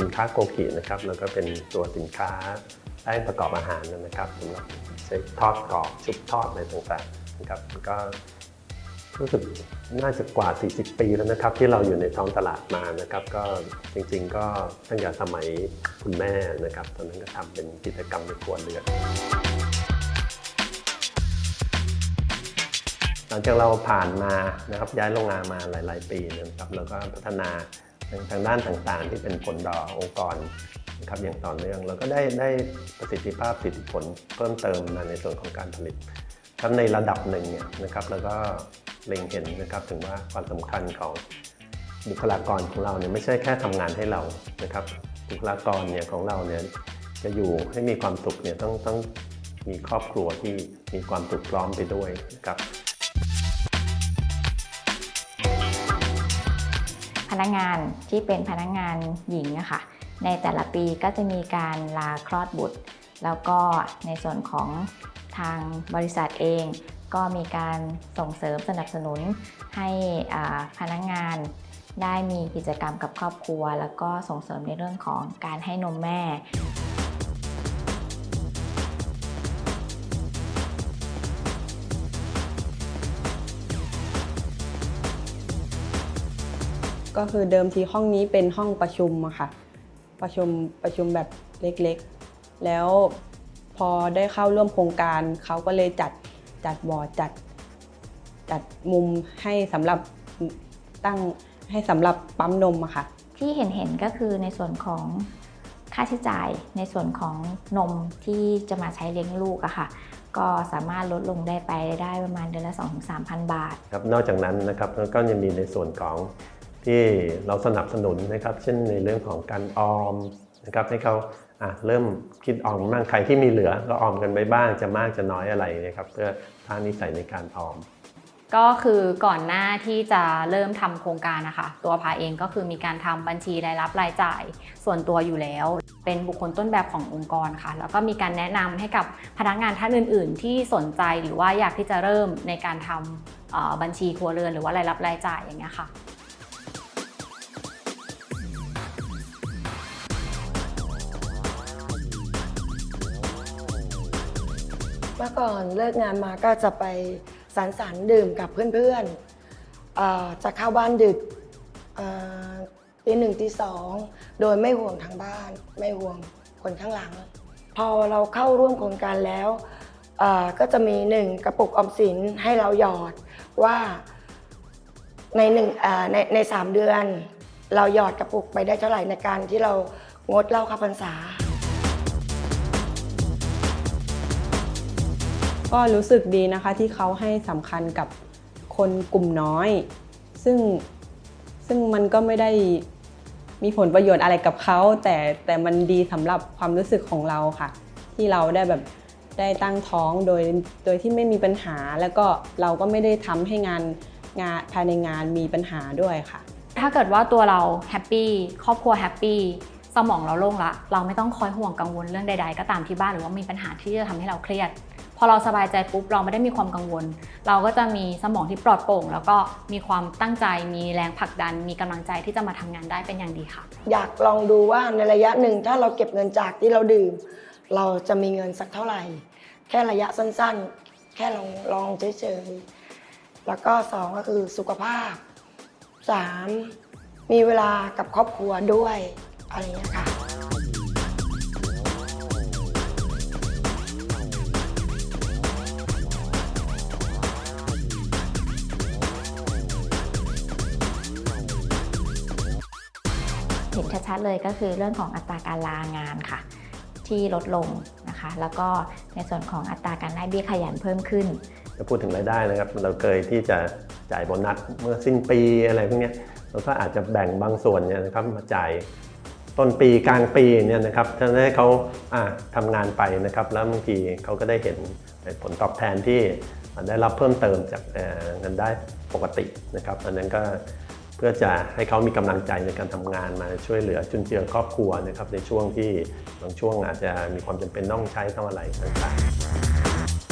ินค้าโกกินะครับแล้วก็เป็นตัวสินค้าแป้งประกอบอาหารนะครับสำหรับใช้ทอดกรอบชุบทอดอะไรต่างๆนะครับก็รู้สึกน่าจะกว่า 40 ปีแล้วนะครับ ที่เราอยู่ในท้องตลาดมานะครับ ก็จริงๆ ก็ตั้งแต่สมัยคุณแม่นะครับ ตอนนั้นก็ทำเป็นกิจกรรมในครัวเรือนหลังจากเราผ่านมานะครับย้ายโรงงานมาหลาย ๆ ปีนะครับ แล้วก็พัฒนา ทางด้านต่างๆ ที่เป็นผลต่อองค์กรนะครับอย่างต่อเนื่องแล้วก็ได้ได้ประสิทธิภาพประสิทธิผลเพิ่มเติมมาในส่วนของการผลิตครับในระดับหนึ่งเนี่ยนะครับแล้วก็เล็งเห็นนะครับถึงว่าความสำคัญของบุคลากรของเราเนี่ยไม่ใช่แค่ทำงานให้เรานะครับบุคลากรเนี่ยของเราเนี่ยจะอยู่ให้มีความสุขเนี่ยต้องต้องมีครอบครัวที่มีความสุขพร้อมไปด้วยนะครับ พนักงานที่เป็นพนักงานหญิงอะค่ะในแต่ละปีก็จะมีการลาคลอดบุตร แล้วก็ในส่วนของทางบริษัทเอง ก็มีการส่งเสริมสนับสนุนให้พนักงานได้มีกิจกรรมกับครอบครัว แล้วก็ส่งเสริมในเรื่องของการให้นมแม่ ก็คือเดิมทีห้องนี้เป็นห้องประชุมอะค่ะ ประชุมประชุมแบบเล็กๆ แล้วพอได้เข้าร่วมโครงการเขาก็เลยจัดจัดบอร์ดจัดจัดมุมให้สำหรับตั้งให้สำหรับปั๊มนมอะค่ะ ที่เห็นเห็นๆก็คือในส่วนของค่าใช้จ่ายในส่วนของนมที่จะมาใช้เลี้ยงลูกอะค่ะ ก็สามารถลดลงได้ไปได้ประมาณเดือนละ 2-3,000 บาทครับนอกจากนั้นนะครับแล้วก็ยังมีในส่วนของ ที่เราสนับสนุนนะครับ เช่นในเรื่องของการออมนะครับให้เขาเริ่มคิดออมบ้างใครที่มีเหลือก็ออมกันไว้บ้างจะมากจะน้อยอะไรนะครับเพื่อสร้านิสัยในการออม ก็คือก่อนหน้าที่จะเริ่มทำโครงการนะคะตัวพาเองก็คือมีการทำบัญชีรายรับรายจ่าย ส่วนตัวอยู่แล้ว เป็นบุคคลต้นแบบขององค์กรค่ะ แล้วก็มีการแนะนำให้กับพนักงานท่านอื่น ๆ ที่สนใจหรือว่าอยากที่จะเริ่มในการทำเอ่อบัญชีครัวเรือนหรือว่ารายรับรายจ่ายอย่างเงี้ยค่ะ เมื่อก่อนเลิกงานมาก็จะไปสังสรรค์ดื่มกับเพื่อนๆเอ่อจะเข้าบ้านดึกเอ่อตีหนึ่งตีสองโดยไม่ห่วงทางบ้าน ไม่ห่วงคนข้างหลัง พอเราเข้าร่วมโครงการแล้วเอ่อก็จะมีหนึ่งกระปุกออมสินให้เราหยอดว่าในหนึ่งเอ่อในในสามเดือน เราหยอดกระปุกไปได้เท่าไหร่ในการที่เรางดเหล้าข้าพรรษา ก็รู้สึกดีนะคะที่เขาให้สำคัญกับคนกลุ่มน้อย ซึ่งซึ่งมันก็ไม่ได้มีผลประโยชน์อะไรกับเขาแต่แต่มันดีสำหรับความรู้สึกของเราค่ะ ที่เราได้แบบได้ตั้งท้องโดยโดยที่ไม่มีปัญหา แล้วก็เราก็ไม่ได้ทำให้งานงานภายในงานมีปัญหาด้วยค่ะ ถ้าเกิดว่าตัวเราแฮปปี้ครอบครัวแฮปปี้สมองเราโล่งละ เราไม่ต้องคอยห่วงกังวลเรื่องใด ๆ ก็ตามที่บ้านหรือว่ามีปัญหาที่จะทำให้เราเครียด พอเราสบายใจปุ๊บเราไม่ได้มีความกังวล เราก็จะมีสมองที่ปลอดโปร่ง แล้วก็มีความตั้งใจมีแรงผลักดัน มีกำลังใจที่จะมาทำงานได้เป็นอย่างดีค่ะ อยากลองดูว่าในระยะหนึ่งถ้าเราเก็บเงินจากที่เราดื่ม เราจะมีเงินสักเท่าไหร่ แค่ระยะสั้นๆ แค่ลองลองเฉยๆแล้วก็สองก็คือสุขภาพสามมีเวลากับครอบครัวด้วยอะไรอย่างเงี้ค่ะ เห็นชัดๆเลยก็คือเรื่องของอัตราการลางานค่ะ ที่ลดลงนะคะ แล้วก็ในส่วนของอัตราการได้เบี้ยขยันเพิ่มขึ้นจะพูดถึงรายได้นะครับ เราเคยที่จะจ่ายโบนัสเมื่อสิ้นปีอะไรพวกนี้เราก็อาจจะแบ่งบางส่วนเนี่ยนะครับมาจ่ายต้นปีกลางปีเนี่ยนะครับถ้าให้เขาอะทำงานไปนะครับ แล้วบางทีเขาก็ได้เห็นผลตอบแทนที่ได้รับเพิ่มเติมจากเงินได้ปกตินะครับอันนั้นก็ พื่อจะให้เขามีกำลังใจในการทำงานมาช่วยเหลือจุนเจือครอบครัวนะครับในช่วงที่บางช่วงอาจจะมีความจำเป็นต้องใช้ต้องอะไรต่างๆ